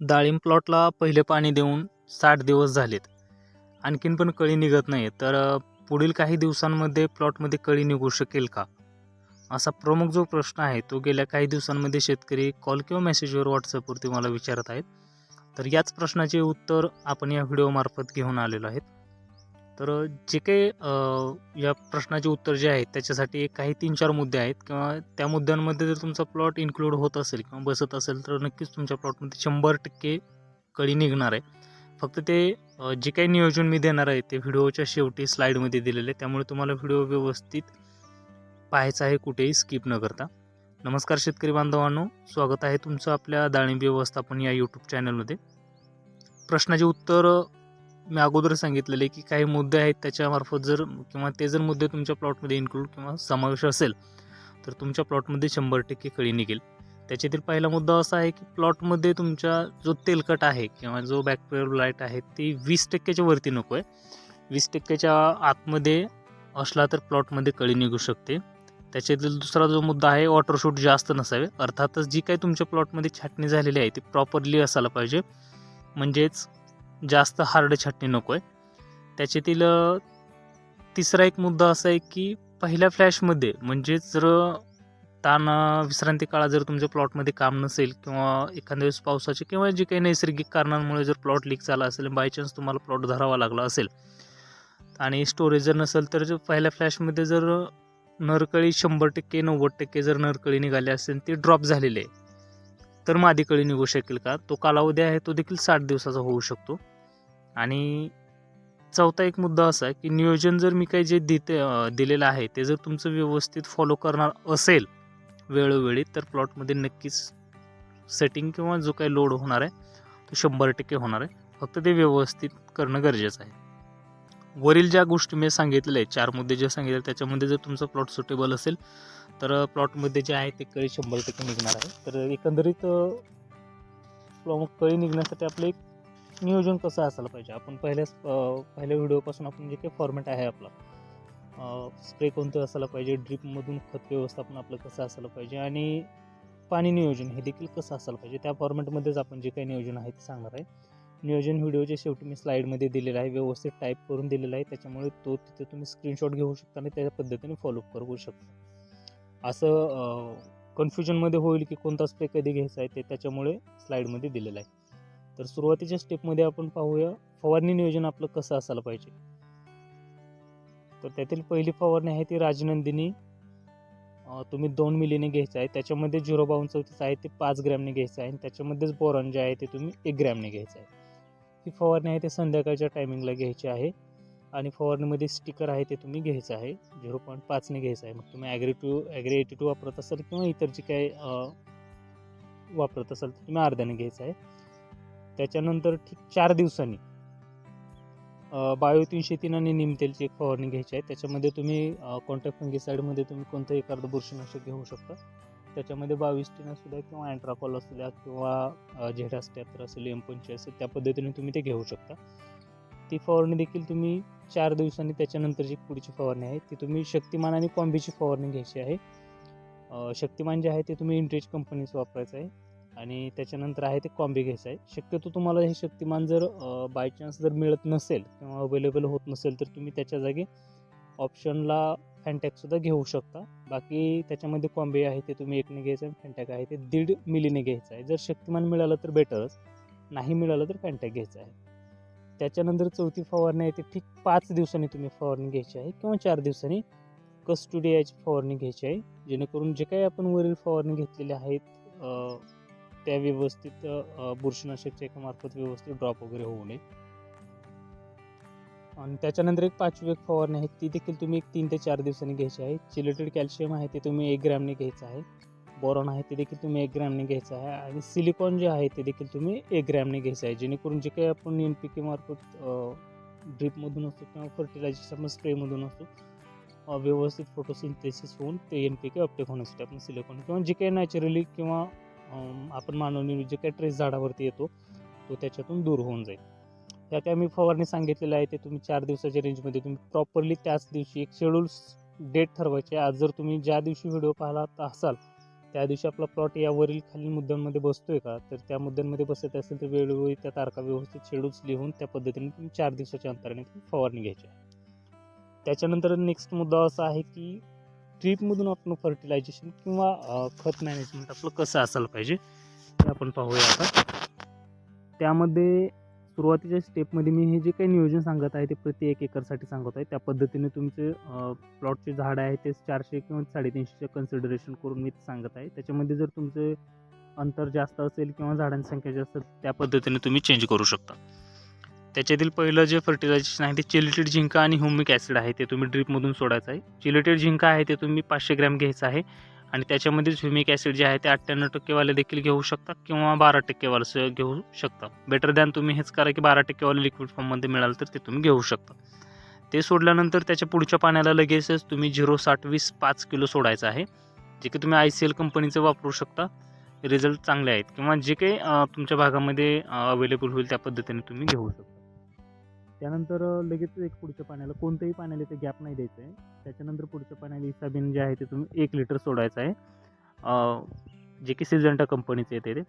डाळिंब प्लॉटला पहिले पाणी देऊन साठ दिवस झालेत. आणखीन पण कळी निघत नाही तर पुढील काही दिवसांमध्ये प्लॉटमध्ये कळी निघू शकेल का? असा प्रमुख जो प्रश्न आहे तो गेल्या काही दिवसांमध्ये शेतकरी कॉल किंवा मेसेजवर व्हॉट्सअपवरती मला विचारत आहेत. तर याच प्रश्नाचे उत्तर आपण या व्हिडिओमार्फत घेऊन आलेलो आहेत. तर जे काही या प्रश्नाचे उत्तर जे आहेत त्याच्यासाठी काही तीन चार मुद्दे आहेत किंवा त्या मुद्द्यांमध्ये जर तुमचा प्लॉट इन्क्लूड होत असेल किंवा बसत असेल तर नक्कीच तुमच्या प्लॉटमध्ये शंभर टक्के कळी निघणार आहे. फक्त ते जे काही नियोजन मी देणार आहे ते व्हिडिओच्या शेवटी स्लाईडमध्ये दिलेले आहे त्यामुळे तुम्हाला व्हिडिओ व्यवस्थित पाहायचा आहे कुठेही स्किप न करता. नमस्कार शेतकरी बांधवांनो. स्वागत आहे तुमचं आपल्या डाळिंब व्यवस्थापन या यूट्यूब चॅनलमध्ये प्रश्नाचे उत्तर मी अगोदर सांगितलेले की काही मुद्दे आहेत त्याच्यामार्फत जर किंवा ते जर मुद्दे तुमच्या प्लॉटमध्ये इन्क्लूड किंवा समावेश असेल तर तुमच्या प्लॉटमध्ये शंभर टक्के कळी निघेल. त्याच्यातील पहिला मुद्दा असा आहे की प्लॉटमध्ये तुमच्या जो तेलकट आहे किंवा जो बॅक्टेरियल लाइट आहे ती वीस टक्क्याच्या वरती नको आहे. वीस टक्क्याच्या आतमध्ये असला तर प्लॉटमध्ये कळी निघू शकते. त्याच्यातील दुसरा जो मुद्दा आहे वॉटरशूट जास्त नसावे. अर्थातच जी काही तुमच्या प्लॉटमध्ये छाटणी झालेली आहे ती प्रॉपरली असायला पाहिजे. म्हणजेच जास्त हार्ड छाटणी नको आहे त्याच्यातील तिसरा एक मुद्दा असा आहे की पहिल्या फ्लॅशमध्ये म्हणजेच जर ताण विश्रांती काळात जर तुमच्या प्लॉटमध्ये काम नसेल किंवा एखाद्या वेळेस पावसाचे किंवा जे काही नैसर्गिक कारणांमुळे जर प्लॉट लीक झाला असेल बाय चान्स तुम्हाला प्लॉट धरावा लागला असेल आणि स्टोरेज जर नसेल तर जर पहिल्या फ्लॅशमध्ये जर नरकळी शंभर टक्के नव्वद टक्के जर नरकळी निघाली असेल ती ड्रॉप झालेली आहे. तर मादी कळी निघू शकेल का? तो कालावधी आहे तो देखील साठ दिवसाचा होऊ शकतो. आणि चौथा एक मुद्दा असा आहे की नियोजन जर मी काही जे देते दिलेलं आहे ते जर तुमचं व्यवस्थित फॉलो करणार असेल वेळोवेळी तर प्लॉटमध्ये नक्कीच सेटिंग किंवा जो काही लोड होणार आहे तो शंभर टक्के होणार आहे. फक्त ते व्यवस्थित करणं गरजेचं आहे. वरील ज्या गोष्टी मी सांगितलेल्या आहेत चार मुद्दे जे सांगितले त्याच्यामध्ये जर तुमचं प्लॉट सुटेबल असेल तर प्लॉटमध्ये जे आहे ते कळी शंभर टक्के निघणार आहे. तर एकंदरीत कळी निघण्यासाठी आपलं एक नियोजन कसं असायला पाहिजे? आपण पहिल्याच पहिल्या व्हिडिओपासून आपण जे काही फॉर्मॅट आहे आपला स्प्रे कोणतं असायला पाहिजे? ड्रिपमधून खत व्यवस्थापन आपलं कसं असायला पाहिजे? आणि पाणी नियोजन हे देखील कसं असायला पाहिजे? त्या फॉर्मॅटमध्येच आपण जे काही नियोजन आहे ते सांगणार आहे. नियोजन व्हिडिओच्या शेवटी मी स्लाईडमध्ये दिलेलं आहे व्यवस्थित टाईप करून दिलेला आहे. त्याच्यामुळे तो तिथे तुम्ही स्क्रीनशॉट घेऊ शकता आणि त्या पद्धतीने फॉलोअप करू शकता. असं कन्फ्युजनमध्ये होईल की कोणता स्प्रे कधी घ्यायचा आहे ते त्याच्यामुळे स्लाईडमध्ये दिलेलं आहे. तर सुरुवातीच्या स्टेपमध्ये आपण पाहूया फवारणी नियोजन आपलं कसं असायला पाहिजे. तर त्यातील पहिली फवारणी आहे ती राजनंदिनी तुम्ही दोन मिलीने घ्यायचं आहे. त्याच्यामध्ये झिरो बावन्न चौतीस आहे ते पाच ग्रॅमने घ्यायचं आहे. आणि त्याच्यामध्येच बोरॉन जे आहे ते तुम्ही एक ग्रॅमने घ्यायचं आहे. ही फवारणी आहे ते संध्याकाळच्या टायमिंगला घ्यायची आहे. आणि फवारणीमध्ये स्टिकर आहे ते तुम्ही घ्यायचं आहे. झिरो पॉईंट पाचने घ्यायचं आहे. मग तुम्ही agri two agri eighty two वापरत असाल किंवा इतर जे काही वापरत असाल तर तुम्ही अर्ध्याने घ्यायचं आहे. त्याच्यानंतर ठीक चार दिवसांनी बायो तीनशे तीन आणि निमतेलची एक फवारणी घ्यायची आहे. त्याच्यामध्ये तुम्ही कॉन्ट्रॅक्ट फंगीसाईडमध्ये तुम्ही कोणतं एखादं बुरशीनाशक घेऊ शकता. त्याच्यामध्ये बावीस टीन असू द्या किंवा अँट्राकॉल असू द्या किंवा झेडास्टॅपर असेल एम पंचे असेल त्या पद्धतीने तुम्ही ते घेऊ शकता. ती फवारणी देखील तुम्ही चार दिवसांनी त्याच्यानंतरची पुढची फवारणी आहे ती तुम्ही शक्तिमान आणि कॉम्बीची फवारणी घ्यायची आहे. शक्तिमान जे आहे ते तुम्ही इंट्रेज कंपनीचं वापरायचं आहे आणि त्याच्यानंतर आहे ते कॉम्बी घ्यायचं आहे. शक्यतो तुम्हाला हे शक्तिमान जर बाय चान्स जर मिळत नसेल किंवा अवेलेबल होत नसेल तर तुम्ही त्याच्या जागी ऑप्शनला फॅन्टॅकसुद्धा घेऊ शकता. बाकी त्याच्यामध्ये कॉम्बे आहे ते तुम्ही एकने घ्यायचं आहे फॅन्टॅक आहे ते दीड मिलीने घ्यायचं आहे. जर शक्तिमान मिळालं तर बेटरच नाही मिळालं तर फॅन्टॅक घ्यायचं आहे. त्याच्यानंतर चौथी फवारणी आहे ती ठीक पाच दिवसांनी तुम्ही फवारणी घ्यायची आहे किंवा चार दिवसांनी कस्टुडियाची फवारणी घ्यायची आहे जेणेकरून जे काही आपण वरील फवारणी घेतलेले आहेत त्या व्यवस्थित बुरशीनाशकच्या एका मार्फत व्यवस्थित ड्रॉप वगैरे होऊ नये. आणि त्याच्यानंतर एक पाचवी एक फवारणी आहे ती देखील तुम्ही एक तीन ते चार दिवसांनी घ्यायची आहे. चिलेटेड कॅल्शियम आहे ते तुम्ही एक ग्रॅमने घ्यायचं आहे. बोरॉन आहे ते देखील तुम्ही एक ग्रॅमने घ्यायचं आहे. आणि सिलिकॉन जे आहे ते देखील तुम्ही एक ग्रॅमने घ्यायचं आहे. जेणेकरून जे काही आपण एन पी के मार्फत ड्रिपमधून असतो किंवा फर्टिलायझेशन स्प्रेमधून असतो व्यवस्थित फोटोसिंथेसिस होऊन ते एन पी के अपटेक होण्यासाठी आपण सिलिकॉन किंवा जे काही नॅचरली किंवा आपण मानवनी जे काही ट्रेस झाडावरती येतो तो त्याच्यातून दूर होऊन जाईल. त्या त्या मी फवारणी सांगितलेलं आहे ते तुम्ही चार दिवसाच्या रेंजमध्ये तुम्ही प्रॉपरली त्याच दिवशी एक शेड्यूल डेट ठरवायची आज जर तुम्ही ज्या दिवशी व्हिडिओ पाहला असाल त्या दिवशी आपला प्लॉट यावरील खालील मुद्द्यांमध्ये बसतोय का? तर त्या मुद्द्यांमध्ये बसत असेल तर वेळोवेळी त्या तारखा व्यवस्थित शेड्यूल्स लिहून त्या पद्धतीने तुम्ही चार दिवसाच्या अंतराने तुम्ही फवारणी घ्यायची आहे. त्याच्यानंतर नेक्स्ट मुद्दा असा आहे की ट्रीपमधून आपण फर्टिलायझेशन किंवा खत मॅनेजमेंट आपलं कसं असायला पाहिजे ते आपण पाहूया आता. त्यामध्ये सुरुवातीच्या स्टेपमध्ये मी हे जे काही नियोजन सांगत आहे ते प्रति एक एकरसाठी सांगत आहे. त्या पद्धतीने तुमचे प्लॉटचे झाड आहे ते चारशे किंवा साडेतीनशेचे कन्सिडरेशन करून मी ते सांगत आहे. त्याच्यामध्ये जर तुमचे अंतर जास्त असेल किंवा झाडांची संख्या जास्त असेल त्या पद्धतीने तुम्ही चेंज करू शकता. त्याच्यातील पहिलं जे फर्टिलायझेशन आहे ते चिलिटेड झिंका आणि ह्युमिक ॲसिड आहे ते तुम्ही ड्रीपमधून सोडायचं आहे. चिलिटेड झिंका आहे ते तुम्ही पाचशे ग्रॅम घ्यायचं आहे. आणि त्याच्यामध्येच ह्युमिक ॲसिड जे आहे ते अठ्ठ्याण्णव टक्केवाले देखील घेऊ शकता किंवा बारा टक्केवालं घेऊ शकता बेटर दॅन तुम्ही हेच करा की बारा टक्केवाले लिक्विड फॉर्ममध्ये मिळालं तर ते तुम्ही घेऊ शकता. ते सोडल्यानंतर त्याच्या पुढच्या पाण्याला लगेचच तुम्ही झिरो साठ वीस पाच किलो सोडायचं आहे. जे की तुम्ही आय सी एल कंपनीचं वापरू शकता. रिझल्ट चांगले आहेत किंवा जे काही तुमच्या भागामध्ये अवेलेबल होईल त्या पद्धतीने तुम्ही घेऊ शकता. त्यानंतर लगेच एक पुढच्या पाण्याला कोणत्याही पाण्याला ते गॅप नाही द्यायचं आहे. त्याच्यानंतर पुढच्या पाण्याला इसाबिन जे आहे ते तुम्ही एक लिटर सोडायचं आहे. जे की सिजंटा कंपनीचे येते ते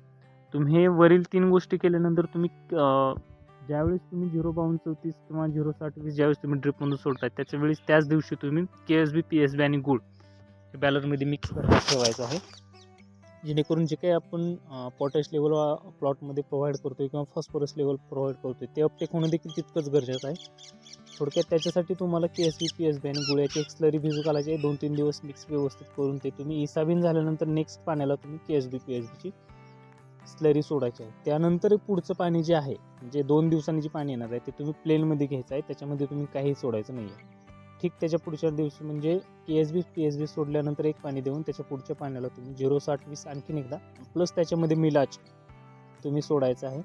तुम्ही हे वरील तीन गोष्टी केल्यानंतर तुम्ही ज्यावेळेस तुम्ही झिरो बावन्न चौतीस किंवा झिरो साठ वीस ज्यावेळेस तुम्ही ड्रिपमधून सोडताय त्याच्या वेळेस त्याच दिवशी तुम्ही K S B P S B आणि गुळ हे बॅलरमध्ये मिक्स करून ठेवायचं आहे. जेणेकरून जे काही आपण पॉटॅश लेवल प्लॉटमध्ये प्रोव्हाइड करतो किंवा फॉस्फरस लेवल प्रोव्हाइड करतो ते अपटेक होणं देखील तितकंच गरजेचं आहे. थोडक्यात त्याच्यासाठी तुम्हाला K S B P S B आणि गुळ्याची एक स्लरी भिजू घालायची आहे. दोन तीन दिवस मिक्स व्यवस्थित करून ते तुम्ही इसाबीन झाल्यानंतर नेक्स्ट पाण्याला तुम्ही K S B P S बीची स्लरी सोडायची आहे. त्यानंतर पुढचं पाणी जे आहे जे दोन दिवसांनी जे पाणी येणार आहे ते तुम्ही प्लेनमध्ये घ्यायचं आहे. त्याच्यामध्ये तुम्ही काही सोडायचं नाही आहे ठीक त्याच्या पुढच्या दिवशी म्हणजे P S B P S B सोडल्यानंतर एक पाणी देऊन त्याच्या पुढच्या पाण्याला तुम्ही झिरो साठ वीस आणखीन एकदा. प्लस त्याच्यामध्ये मिलाज तुम्ही सोडायचं आहे.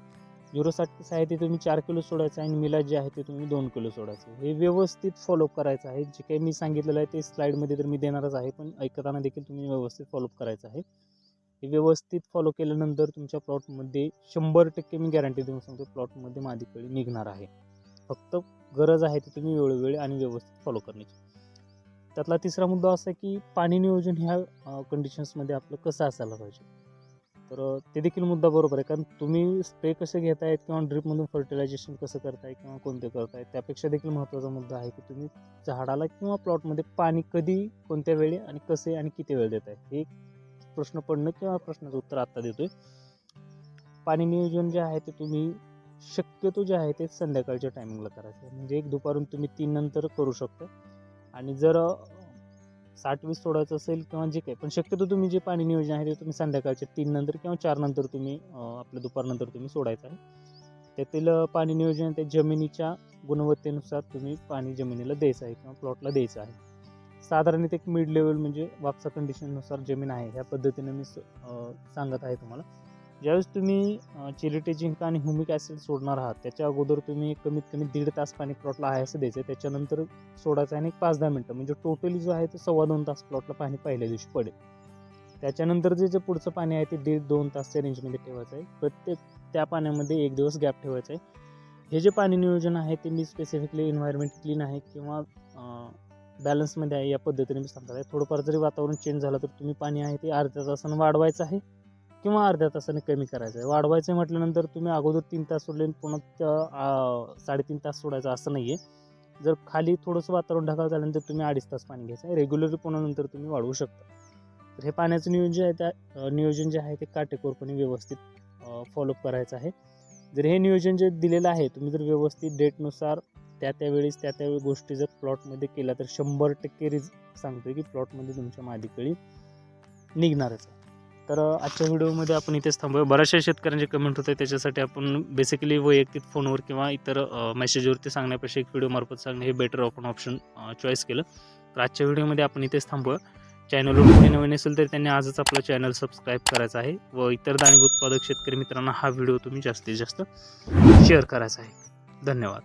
झिरो साठ वीस आहे ते तुम्ही चार किलो सोडायचं आहे आणि मिलाज जे आहे ते तुम्ही दोन किलो सोडायचं आहे. हे व्यवस्थित फॉलोअप करायचं आहे. जे काही मी सांगितलेलं आहे ते स्लाईडमध्ये तर मी देणारच आहे पण ऐकताना देखील तुम्ही व्यवस्थित फॉलोअप करायचं आहे. हे व्यवस्थित फॉलो केल्यानंतर तुमच्या प्लॉटमध्ये शंभर टक्के मी गॅरंटी देऊन सांगतो प्लॉटमध्ये मादी कळी निघणार आहे. फक्त गरज आहे ती तुम्ही वेळोवेळी आणि व्यवस्थित फॉलो करण्याची. त्यातला तिसरा मुद्दा असा आहे की पाणी नियोजन ह्या कंडिशन्समध्ये आपलं कसं असायला पाहिजे? तर ते देखील मुद्दा बरोबर आहे. कारण तुम्ही स्प्रे कसे घेतायत किंवा ड्रिपमधून फर्टिलायझेशन कसं करताय किंवा कोणते करताय त्यापेक्षा देखील महत्त्वाचा मुद्दा आहे की तुम्ही झाडाला किंवा प्लॉटमध्ये पाणी कधी कोणत्या वेळी आणि कसे आणि किती वेळ देत आहे हे प्रश्न पडणं किंवा प्रश्नाचं उत्तर आत्ता देतोय. पाणी नियोजन जे आहे ते तुम्ही शक्यतो जे आहे ते संध्याकाळच्या टायमिंगला करायचं. आहे. म्हणजे एक दुपारून तुम्ही तीन नंतर करू शकता. आणि जर साठ वीस सोडायचं असेल किंवा जे काही पण शक्यतो तुम्ही जे पाणी नियोजन आहे ते तुम्ही संध्याकाळच्या तीन नंतर किंवा चार नंतर तुम्ही आपलं आपल्या दुपारनंतर तुम्ही सोडायचं आहे. त्यातील पाणी नियोजन ते जमिनीच्या गुणवत्तेनुसार तुम्ही पाणी जमिनीला द्यायचं आहे किंवा प्लॉटला द्यायचं आहे. साधारण एक मिड लेवल म्हणजे वापसा कंडिशननुसार जमीन आहे. ह्या पद्धतीने मी सांगत आहे तुम्हाला. ज्यावेळेस तुम्ही चिलिटे जिंक आणि ह्युमिक ॲसिड सोडणार आहात त्याच्या अगोदर तुम्ही कमीत कमी दीड तास पाणी प्लॉटला आहे असं द्यायचं. त्याच्यानंतर सोडायचं आणि एक पाच दहा मिनटं म्हणजे टोटली जो आहे तो सव्वा दोन तास प्लॉटला पाणी पहिल्या दिवशी पडेल. त्याच्यानंतर जे जे पुढचं पाणी आहे ते दीड दोन तासच्या रेंजमध्ये ठेवायचं आहे. प्रत्येक त्या पाण्यामध्ये एक दिवस गॅप ठेवायचा आहे. हे जे पाणी नियोजन आहे ते मी स्पेसिफिकली एन्व्हायरमेंट क्लीन आहे किंवा बॅलन्समध्ये आहे या पद्धतीने मी सांगत आहे. थोडंफार जरी वातावरण चेंज झालं तर तुम्ही पाणी आहे ते अर्ध्या तासानं वाढवायचं आहे. किंवा अर्ध्या तासाने कमी करायचं आहे. वाढवायचं आहे म्हटल्यानंतर तुम्ही अगोदर तीन तास सोडले आणि पुन्हा त्या- साडेतीन तास सोडायचं असं नाही आहे जर खाली थोडंसं वातावरण ढगाळ झाल्यानंतर तुम्ही अडीच तास पाणी घ्यायचं आहे. रेग्युलरली पुन्हा नंतर तुम्ही वाढवू शकता. तर हे पाण्याचं नियोजन जे आहे त्या नियोजन जे आहे ते काटेकोरपणे व्यवस्थित फॉलोअप करायचं आहे. जर हे नियोजन जे दिलेलं आहे तुम्ही जर व्यवस्थित डेटनुसार त्या त्यावेळेस त्या त्यावेळी गोष्टी जर प्लॉटमध्ये केल्या तर शंभर टक्के रिज सांगतोय की प्लॉटमध्ये तुमच्या मादीकळी निघणारच आहे. तर आजच्या व्हिडिओमध्ये आपण इथेच थांबूया. बऱ्याचशा शेतकऱ्यांचे कमेंट होते त्याच्यासाठी आपण बेसिकली वैयक्तिक फोनवर किंवा इतर मेसेजवरती सांगण्यापेक्षा एक व्हिडिओमार्फत सांगणं हे बेटर आपण ऑप्शन चॉईस केलं. तर आजच्या व्हिडिओमध्ये आपण इथेच थांबूया. चॅनलवर कोणी नवीन असेल तर त्यांनी आजच आपलं चॅनल सबस्क्राईब करायचं आहे व इतर दाणीभूत उत्पादक शेतकरी मित्रांना हा व्हिडिओ तुम्ही जास्तीत जास्त शेअर करायचा आहे. धन्यवाद.